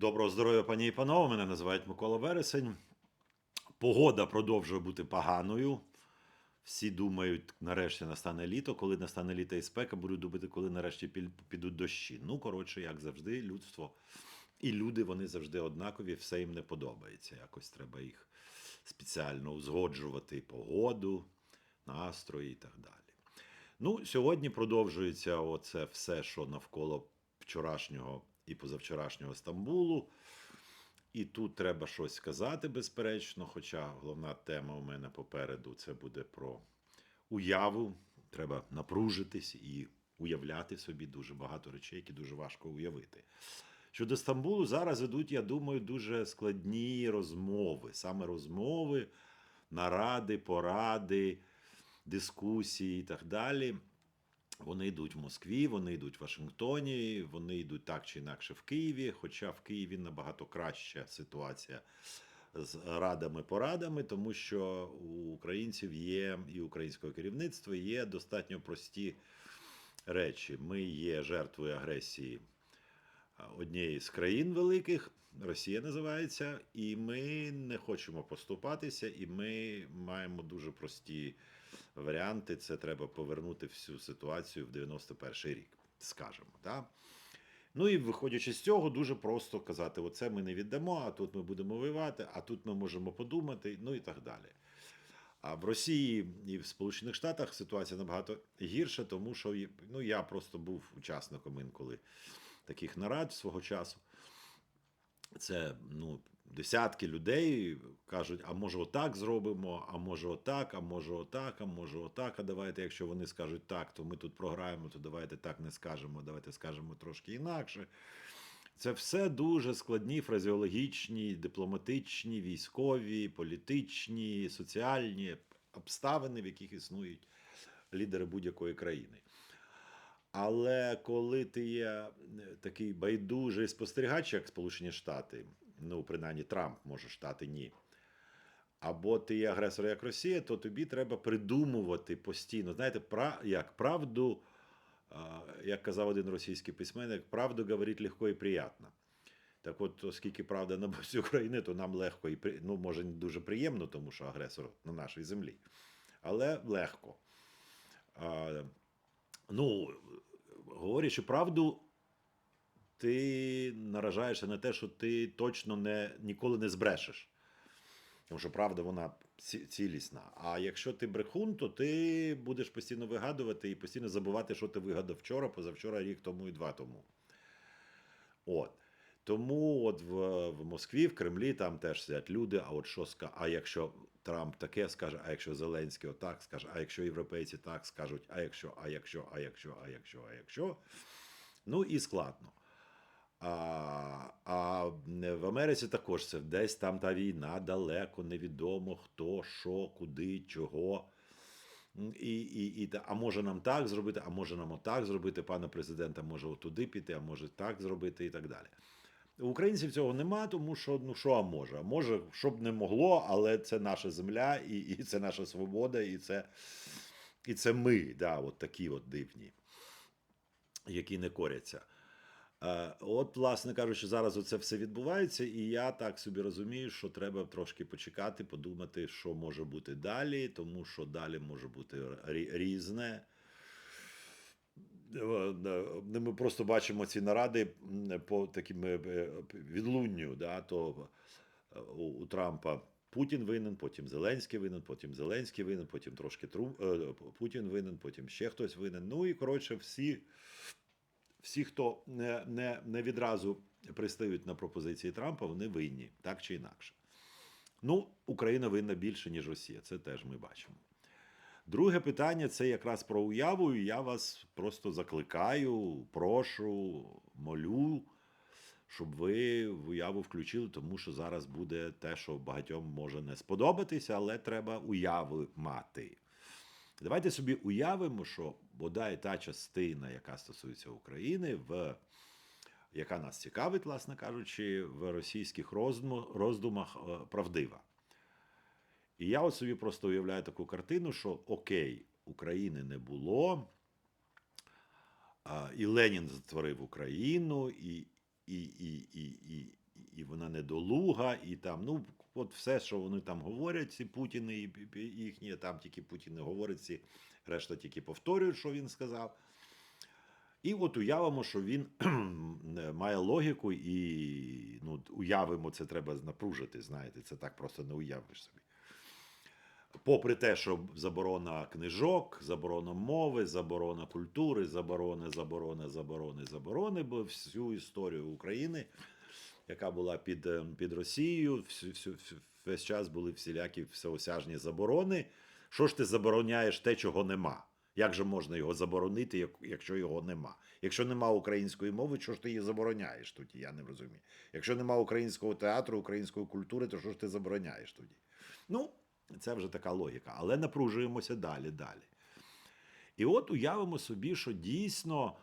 Доброго здоров'я, пані і панове. Мене називають Микола Вересень. Погода продовжує бути поганою. Всі думають, нарешті настане літо. Коли настане літо і спека, будуть думати, коли нарешті підуть дощі. Ну, коротше, як завжди, людство і люди вони завжди однакові, все їм не подобається. Якось треба їх спеціально узгоджувати погоду, настрої і так далі. Ну, сьогодні продовжується оце все, що навколо вчорашнього і позавчорашнього Стамбулу. І тут треба щось сказати, безперечно. Хоча головна тема у мене попереду це буде про уяву. Треба напружитись і уявляти собі дуже багато речей, які дуже важко уявити. Щодо Стамбулу, зараз ідуть, я думаю, дуже складні розмови, саме розмови, наради, поради, дискусії і так далі. Вони йдуть в Москві, вони йдуть в Вашингтоні, вони йдуть так чи інакше в Києві. Хоча в Києві набагато краща ситуація з радами-порадами, тому що у українців є і українського керівництва є достатньо прості речі. Ми є жертвою агресії однієї з країн великих, Росія називається, і ми не хочемо поступатися, і ми маємо дуже прості варіанти. Це треба повернути всю ситуацію в 91-й рік, скажемо. Да? Ну і виходячи з цього, дуже просто казати: оце ми не віддамо, а тут ми будемо воювати, а тут ми можемо подумати, ну і так далі. А в Росії і в Сполучених Штатах ситуація набагато гірша, тому що ну, я просто був учасником інколи таких нарад свого часу. Це ну, десятки людей кажуть, а може отак зробимо, а може отак, а може отак, а може отак. А давайте, якщо вони скажуть так, то ми тут програємо, то давайте так не скажемо, давайте скажемо трошки інакше. Це все дуже складні фразеологічні, дипломатичні, військові, політичні, соціальні обставини, в яких існують лідери будь-якої країни. Але коли ти є е, такий байдужий спостерігач, як Сполучені Штати, ну принаймні Трамп може Штати ні. Або ти є агресор, як Росія, то тобі треба придумувати постійно. Знаєте, пра, як правду, як казав один російський письменник, правду говорить легко і приємно. Так от, оскільки правда на боці України, то нам легко і ну, може, не дуже приємно, тому що агресор на нашій землі. Але легко. Ну, говорячи правду, ти наражаєшся на те, що ти точно не, ніколи не збрешеш. Тому що правда, вона цілісна. А якщо ти брехун, то ти будеш постійно вигадувати і постійно забувати, що ти вигадав вчора, позавчора, рік тому і два тому. От. Тому от в, в Москві, в Кремлі там теж сидять люди. А от що ска, а якщо Трамп таке скаже, а якщо Зеленський отак скаже, а якщо європейці так скажуть, а якщо, а якщо, а якщо, а якщо, а якщо. Ну і складно. А, а в Америці також це десь там та війна далеко, невідомо хто, що, куди, чого. І, і, і, а може нам так зробити, а може нам отак зробити, пане президента, може отуди піти, а може так зробити і так далі. Українців цього нема, тому що ну що а може? А може, щоб не могло, але це наша земля, і, і це наша свобода, і це, і це ми, да, от такі от дивні, які не коряться. Е, От, власне кажучи, зараз оце все відбувається, і я так собі розумію, що треба трошки почекати, подумати, що може бути далі, тому що далі може бути різне. Е, е, Ми просто бачимо ці наради по таким відлунню. Да, то у, Трампа Путін винен, потім Зеленський винен, потім Зеленський винен, потім трошки Тру, е, Путін винен, потім ще хтось винен. Ну і коротше, всі всі, хто не, не, не відразу пристають на пропозиції Трампа, вони винні, так чи інакше. Ну, Україна винна більше, ніж Росія. Це теж ми бачимо. Друге питання це якраз про уяву. І я вас просто закликаю, прошу, молю, щоб ви в уяву включили, тому що зараз буде те, що багатьом може не сподобатися, але треба уяви мати. Давайте собі уявимо, що бодай та частина, яка стосується України, в яка нас цікавить, власне кажучи, в російських роздумах, е, правдива. І я от собі просто уявляю таку картину, що окей, України не було, і Ленін затворив Україну, і, і, і, і, і, і вона недолуга, і там, ну, от все, що вони там говорять, ці Путіни і їхні, там тільки Путін не говорить, ці решта тільки повторюють, що він сказав. І от уявимо, що він має логіку, і ну, уявимо, це треба напружити, знаєте, це так просто не уявиш собі. Попри те, що заборона книжок, заборона мови, заборона культури, заборони, заборони, заборони, заборони, бо всю історію України, яка була під, е, під Росією, всю, всю, весь час були всілякі всеосяжні заборони. Що ж ти забороняєш те, чого нема? Як же можна його заборонити, якщо його нема? Якщо нема української мови, що ж ти її забороняєш тоді? Я не розумію. Якщо нема українського театру, української культури, то що ж ти забороняєш тоді? Ну, це вже така логіка. Але напружуємося далі, далі. І от уявимо собі, що дійсно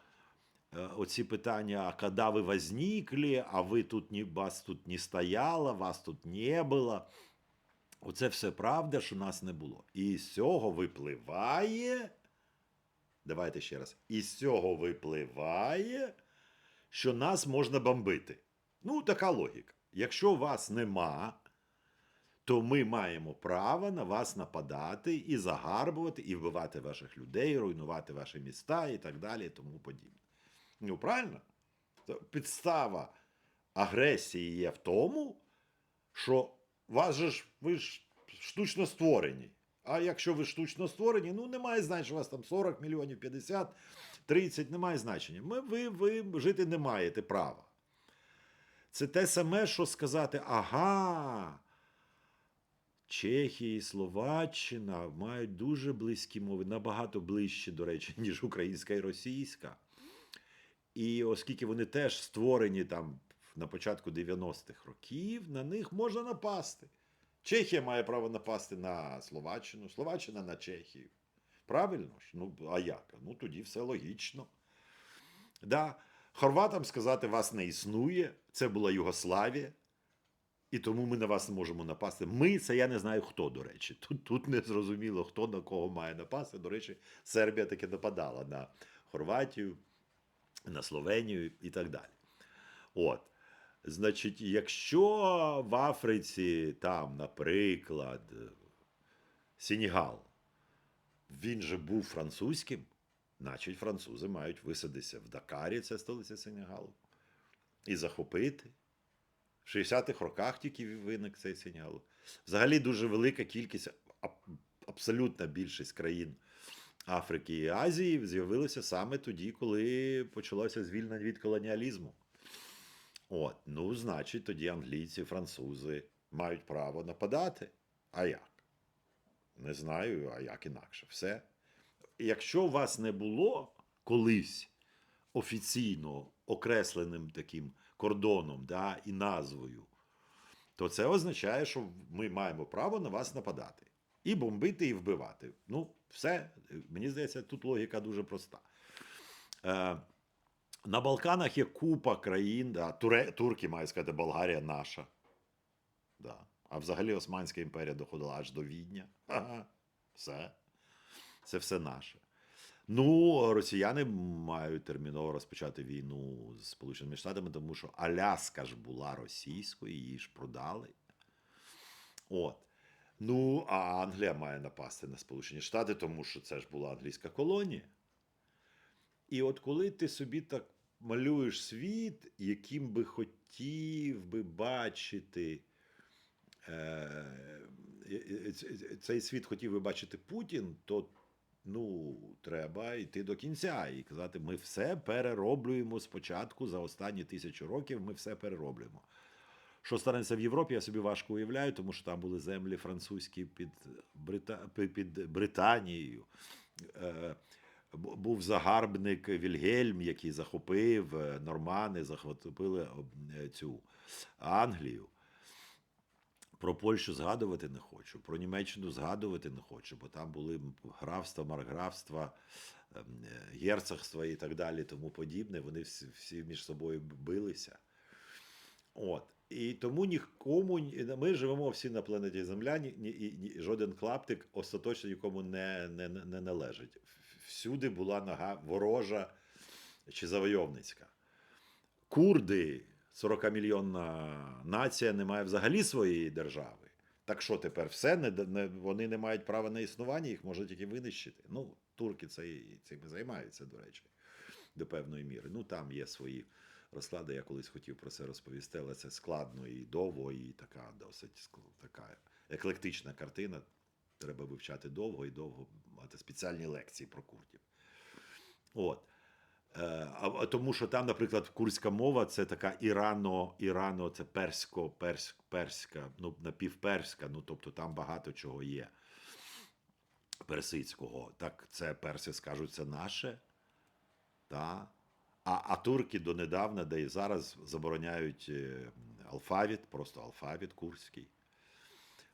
оці питання, а коли ви возникли, а ви тут не, вас тут не стояло, вас тут не було. Оце все правда, що нас не було. І з цього випливає. Давайте ще раз. І з цього випливає, що нас можна бомбити. Ну, така логіка. Якщо вас нема, то ми маємо право на вас нападати і загарбувати, і вбивати ваших людей, руйнувати ваші міста і так далі, і тому подібне. Ну, правильно? Підстава агресії є в тому, що вас же ж ви ж штучно створені. А якщо ви штучно створені, ну немає значення, у вас там 40 мільйонів, 50, 30, немає значення. Ми, ви, ви жити не маєте права. Це те саме, що сказати: ага. Чехія і Словаччина мають дуже близькі мови, набагато ближчі, до речі, ніж українська і російська. І оскільки вони теж створені там на початку 90-х років, на них можна напасти. Чехія має право напасти на Словаччину, Словаччина на Чехію. Правильно ж? Ну, а як? Ну тоді все логічно. Да. Хорватам сказати, вас не існує, це була Югославія. І тому ми на вас не можемо напасти. Ми це я не знаю хто, до речі. Тут, тут не зрозуміло, хто на кого має напасти. До речі, Сербія таки нападала на Хорватію, на Словенію і так далі. От. Значить, якщо в Африці, там, наприклад, Сенегал, він же був французьким, значить, французи мають висадитися в Дакарі, це столиця Сенегалу, і захопити. В 60-х роках тільки виник цей Сенегал. Взагалі дуже велика кількість, абсолютна більшість країн Африки і Азії з'явилися саме тоді, коли почалося звільнення від колоніалізму. От, ну, значить, тоді англійці, французи мають право нападати. А як? Не знаю, а як інакше. Все. Якщо вас не було колись офіційно окресленим таким кордоном да, і назвою, то це означає, що ми маємо право на вас нападати. І бомбити, і вбивати. Ну, все, мені здається, тут логіка дуже проста. Е, на Балканах є купа країн, да, Туре, турки, маю сказати, Болгарія наша. Да. А взагалі Османська імперія доходила аж до Відня. Ага, все. Це все наше. Ну, росіяни мають терміново розпочати війну з Сполученими Штатами, тому що Аляска ж була російською, її ж продали. От. Ну, а Англія має напасти на Сполучені Штати, тому що це ж була англійська колонія. І от коли ти собі так малюєш світ, яким би хотів би бачити, е, е, цей світ хотів би бачити Путін, то ну, треба йти до кінця і казати, ми все перероблюємо спочатку за останні тисячу років, ми все перероблюємо. Що станеться в Європі, я собі важко уявляю, тому що там були землі французькі під, Брита... під Британією. Е, Був загарбник Вільгельм, який захопив е, нормани, захопили е, цю Англію. Про Польщу згадувати не хочу, про Німеччину згадувати не хочу, бо там були графства, марграфства, ем, герцогства і так далі, тому подібне. Вони всі між собою билися. От. І тому нікому ми живемо всі на планеті Земля, ні, ні, ні, жоден клаптик остаточно нікому не, не, не належить. Всюди була нога ворожа чи завойовницька. Курди 40-мільйонна нація не має взагалі своєї держави. Так що тепер все не, не вони не мають права на існування, їх можна тільки винищити. Ну, турки цим займаються, до речі, до певної міри. Ну там є свої розклади. Я колись хотів про це розповісти, але це складно і довго, і така досить така еклектична картина. Треба вивчати довго і довго мати спеціальні лекції про курдів. От. Е, А, тому, що там, наприклад, курська мова це така ірано, ірано, це персько, персь, перська, ну, напівперська, ну тобто там багато чого є персидського. Так це перси скажуть, це наше. Та? А, а турки донедавна, де і зараз забороняють е, алфавіт, просто алфавіт курський.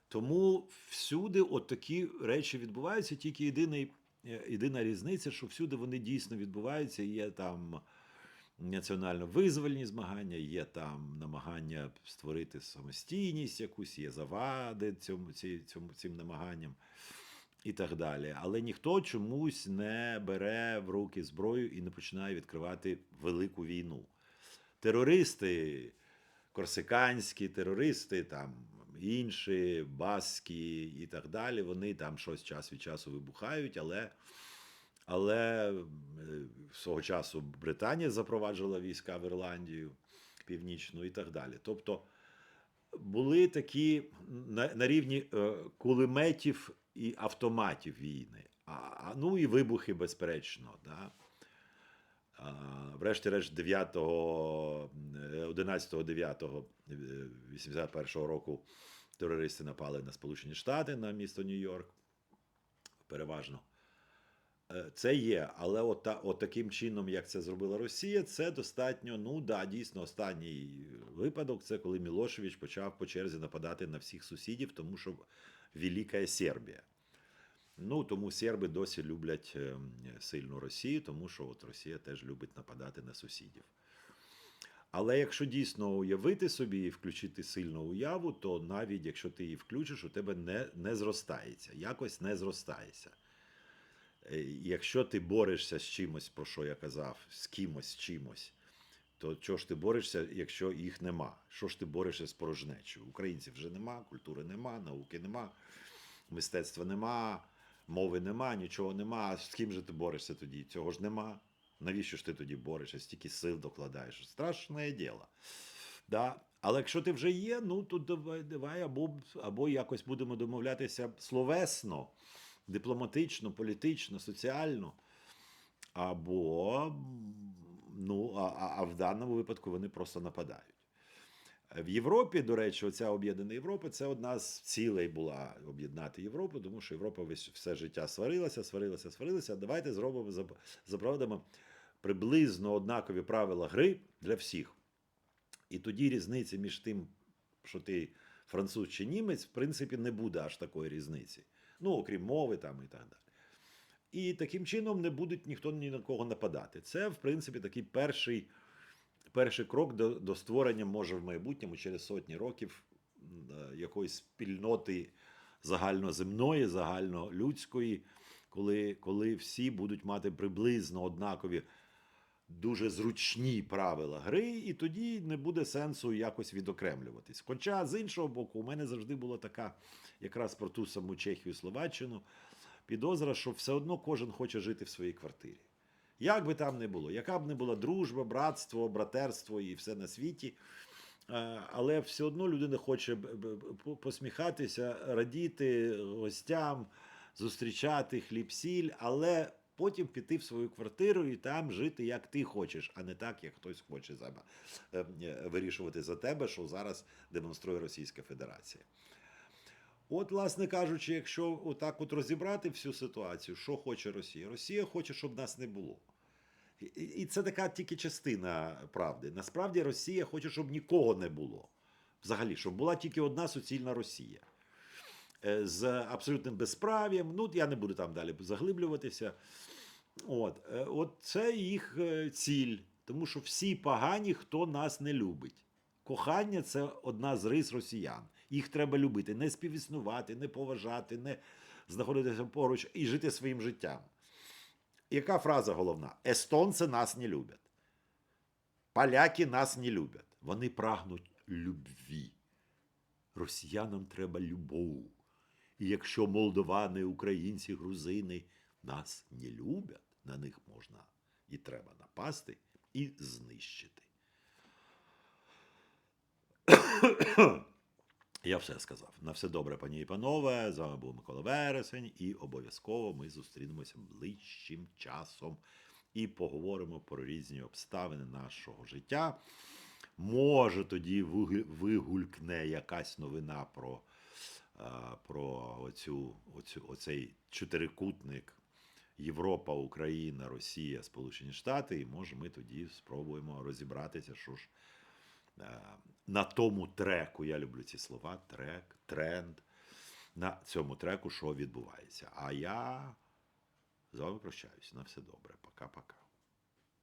Тому всюди от такі речі відбуваються, тільки єдиний, е, єдина різниця, що всюди вони дійсно відбуваються. Є там національно-визвольні змагання, є там намагання створити самостійність якусь, є завади цьому, цьому, цим намаганням і так далі. Але ніхто чомусь не бере в руки зброю і не починає відкривати велику війну. Терористи, корсиканські терористи, там інші, баскі і так далі, вони там щось час від часу вибухають, але. Але е, свого часу Британія запроваджувала війська в Ірландію північну і так далі. Тобто були такі на, на рівні е, кулеметів і автоматів війни. А, ну і вибухи, безперечно. Да? Врешті-решт 9, 11 9 81 року терористи напали на Сполучені Штати на місто Нью-Йорк. Переважно. Е, Це є, але от, от таким чином, як це зробила Росія, це достатньо. Ну да, дійсно, останній випадок це коли Мілошевич почав по черзі нападати на всіх сусідів, тому що Велика Сербія. Ну тому серби досі люблять е, сильну Росію, тому що от Росія теж любить нападати на сусідів. Але якщо дійсно уявити собі і включити сильну уяву, то навіть якщо ти її включиш, у тебе не, не зростається, якось не зростається. Е, Якщо ти борешся з чимось, про що я казав, з кимось, з чимось, то чого ж ти борешся, якщо їх нема? Що ж ти борешся з порожнечою? Українців вже нема, культури нема, науки нема, мистецтва нема, мови нема, нічого нема. А з ким же ти борешся тоді? Цього ж нема. Навіщо ж ти тоді борешся? Стільки сил докладаєш? Страшне діло. Да? Але якщо ти вже є, ну то давай, давай або, або якось будемо домовлятися словесно, дипломатично, політично, соціально. Або, ну, а, а- в даному випадку вони просто нападають. В Європі, до речі, оця об'єднана Європа це одна з цілей була об'єднати Європу, тому що Європа весь все життя сварилася, сварилася, сварилася. Давайте зробимо зап- приблизно однакові правила гри для всіх. І тоді різниці між тим, що ти француз чи німець, в принципі, не буде аж такої різниці. Ну, окрім мови там і так далі. І таким чином не буде ніхто ні на кого нападати. Це, в принципі, такий перший, перший крок до, до створення, може, в майбутньому, через сотні років, е, якоїсь спільноти загальноземної, загальнолюдської, коли, коли всі будуть мати приблизно однакові дуже зручні правила гри, і тоді не буде сенсу якось відокремлюватись. Хоча, з іншого боку, у мене завжди була така, якраз про ту саму Чехію, Словаччину, підозра, що все одно кожен хоче жити в своїй квартирі. Як би там не було, яка б не була дружба, братство, братерство і все на світі. е, Але все одно людина хоче посміхатися, радіти гостям, зустрічати хліб-сіль, але потім піти в свою квартиру і там жити, як ти хочеш, а не так, як хтось хоче е, е, вирішувати за тебе, що зараз демонструє Російська Федерація. От, власне кажучи, якщо отак от розібрати всю ситуацію, що хоче Росія? Росія хоче, щоб нас не було. І- це така тільки частина правди. Насправді Росія хоче, щоб нікого не було. Взагалі, щоб була тільки одна суцільна Росія. Е, З абсолютним безправ'ям. Ну, я не буду там далі заглиблюватися. От, е, от це їх е, ціль. Тому що всі погані, хто нас не любить. Кохання це одна з рис росіян. Їх треба любити, не співіснувати, не поважати, не знаходитися поруч і жити своїм життям. Яка фраза головна? Естонці нас не люблять. Поляки нас не люблять. Вони прагнуть любві. Росіянам треба любов. І якщо молдовани, українці, грузини нас не люблять, на них можна і треба напасти і знищити. Я все сказав. На все добре, пані і панове. З вами був Микола Вересень, і обов'язково ми зустрінемося ближчим часом і поговоримо про різні обставини нашого життя. Може, тоді вигулькне якась новина про, е, про оцю, оцю, оцей чотирикутник Європа, Україна, Росія, Сполучені Штати, і може ми тоді спробуємо розібратися, що ж е, на тому треку, я люблю ці слова, трек, тренд, на цьому треку, що відбувається. А я з вами прощаюсь. На все добре. Пока-пока.